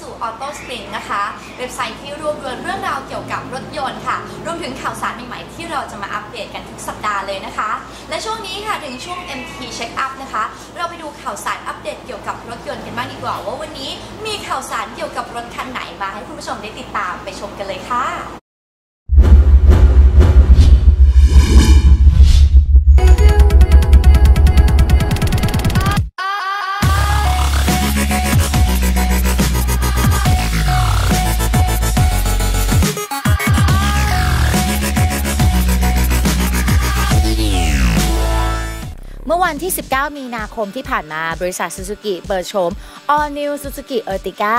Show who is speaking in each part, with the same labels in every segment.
Speaker 1: สู่ Auto Spring นะคะ เว็บไซต์ที่รวบรวมเรื่องราวเกี่ยวกับรถยนต์ค่ะ รวมถึงข่าวสารใหม่ๆที่เราจะมาอัปเดตกันทุกสัปดาห์เลยนะคะ และช่วงนี้ค่ะถึงช่วง MT Check Up นะคะ เราไปดูข่าวสารอัปเดตเกี่ยวกับรถยนต์กันบ้างดีกว่าว่าวันนี้มีข่าวสารเกี่ยวกับรถคันไหนมาให้คุณผู้ชมได้ติดตามไปชมกันเลยค่ะ
Speaker 2: เมื่อวันที่ 19 มีนาคมที่ผ่านมาบริษัท Suzuki เปิดโฉม All New Suzuki Ertiga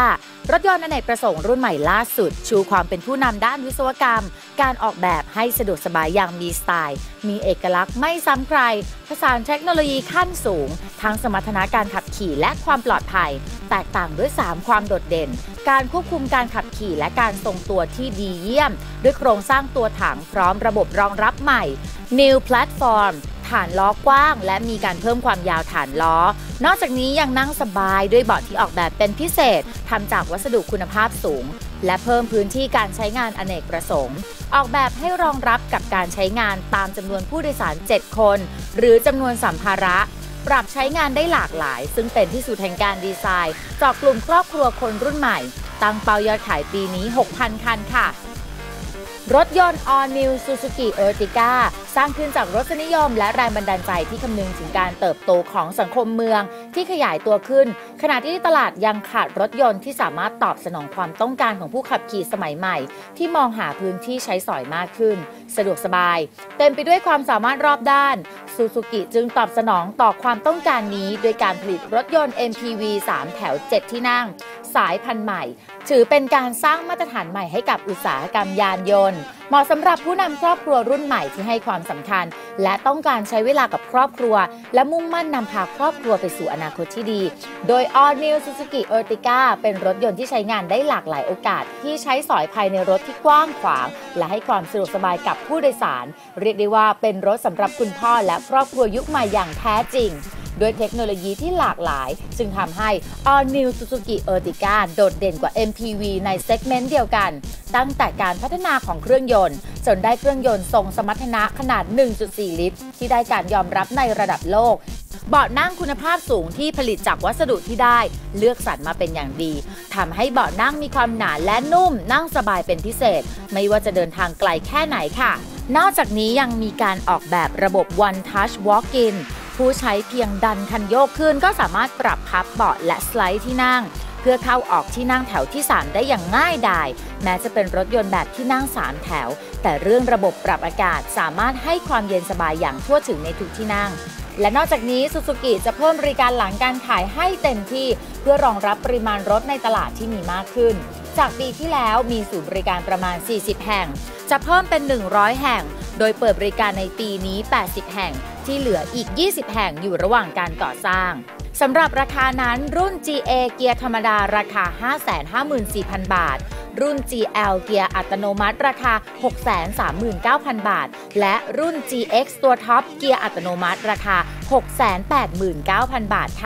Speaker 2: รถยนต์อเนกประสงค์รุ่นใหม่ล่าสุด ชูความเป็นผู้นำด้านวิศวกรรม การออกแบบให้สะดวกสบายอย่างมีสไตล์ มีเอกลักษณ์ไม่ซ้ำใคร ผสานเทคโนโลยีขั้นสูง ทั้งสมรรถนะการขับขี่และความปลอดภัย แตกต่างด้วย 3 ความโดดเด่น การควบคุมการขับขี่และการทรงตัวที่ดีเยี่ยม ด้วยโครงสร้างตัวถังพร้อมระบบรองรับใหม่ New Platform ฐานล้อกว้าง และมีการเพิ่มความยาวฐานล้อ นอกจากนี้ยังนั่งสบายด้วยเบาะที่ออกแบบเป็นพิเศษทำจากวัสดุคุณภาพสูง และเพิ่มพื้นที่การใช้งานอเนกประสงค์ ออกแบบให้รองรับกับการใช้งานตามจำนวนผู้โดยสาร 7 คน หรือจำนวนสัมภาระปรับใช้งานได้หลากหลาย ซึ่งเป็นที่สุดแห่งการดีไซน์เจาะกลุ่มครอบครัวคนรุ่นใหม่ ตั้งเป้ายอดขายปีนี้ 6,000 คันค่ะ รถยนต์ All New Suzuki Ertiga สร้างขึ้นจากรสนิยมและแรงบันดาลใจที่คำนึงถึงการเติบโตของสังคมเมืองที่ขยายตัวขึ้น ขณะที่ตลาดยังขาดรถยนต์ที่สามารถตอบสนองความต้องการของผู้ขับขี่สมัยใหม่ ที่มองหาพื้นที่ใช้สอยมากขึ้น สะดวกสบาย เต็มไปด้วยความสามารถรอบด้านซูซูกิจึงตอบสนองต่อความต้องการนี้ โดยการผลิตรถยนต์ MPV 3 แถว 7 ที่นั่ง สายพันธุ์ใหม่ ถือเป็นการสร้างมาตรฐานใหม่ให้กับอุตสาหกรรมยานยนต์ เหมาะสำหรับผู้นำครอบครัวรุ่นใหม่ที่ให้ความสำคัญ และต้องการใช้เวลากับครอบครัว และมุ่งมั่นนำพาครอบครัวไปสู่อนาคตที่ดี โดย All New Suzuki Ertiga เป็นรถยนต์ที่ใช้งานได้หลากหลายโอกาส ที่ใช้สอยภายในรถที่กว้างขวาง และให้ความสะดวกสบายกับผู้โดยสาร เรียกได้ว่าเป็นรถสำหรับคุณพ่อและครอบครัวยุคใหม่อย่างแท้จริง ด้วยเทคโนโลยีที่หลากหลาย จึงทำให้ All New Suzuki Ertiga โดดเด่นกว่า MPV ในเซกเมนต์เดียวกัน ตั้งแต่การพัฒนาของเครื่องยนต์ จนได้เครื่องยนต์ทรงสมรรถนะขนาด 1.4 ลิตร ที่ได้การยอมรับในระดับโลกเบาะนั่งคุณภาพสูงที่ผลิตจากวัสดุที่ได้ เลือกสรรมาเป็นอย่างดีทำให้เบาะนั่งมีความหนาและนุ่ม นั่งสบายเป็นพิเศษ ไม่ว่าจะเดินทางไกลแค่ไหนค่ะ นอกจากนี้ยังมีการออกแบบระบบ One Touch Walk-in ผู้ใช้เพียงดันคันโยกขึ้น ก็สามารถปรับพับเบาะและสไลด์ที่นั่ง เพื่อเข้าออกที่นั่งแถวที่ 3 ได้อย่างง่ายดาย แม้จะเป็นรถยนต์แบบที่นั่ง 3 แถว แต่เรื่องระบบปรับอากาศสามารถให้ความเย็นสบายอย่างทั่วถึงในทุกที่นั่งและนอกจากนี้ซูซูกิจะเพิ่มบริการหลังการขายให้เต็มที่ เพื่อรองรับปริมาณรถในตลาดที่มีมากขึ้น จากปีที่แล้วมีศูนย์บริการประมาณ 40 แห่ง จะเพิ่มเป็น 100 แห่ง โดยเปิดบริการในปีนี้ 80 แห่ง ที่เหลืออีก 20 แห่งอยู่ระหว่างการก่อสร้างสำหรับราคานั้นรุ่น GA เกียร์ธรรมดาราคา 554,000 บาท รุ่น GL เกียร์อัตโนมัติราคา 639,000 บาท และรุ่น GX ตัวท็อปเกียร์อัตโนมัติราคา 689,000 บาทค่ะ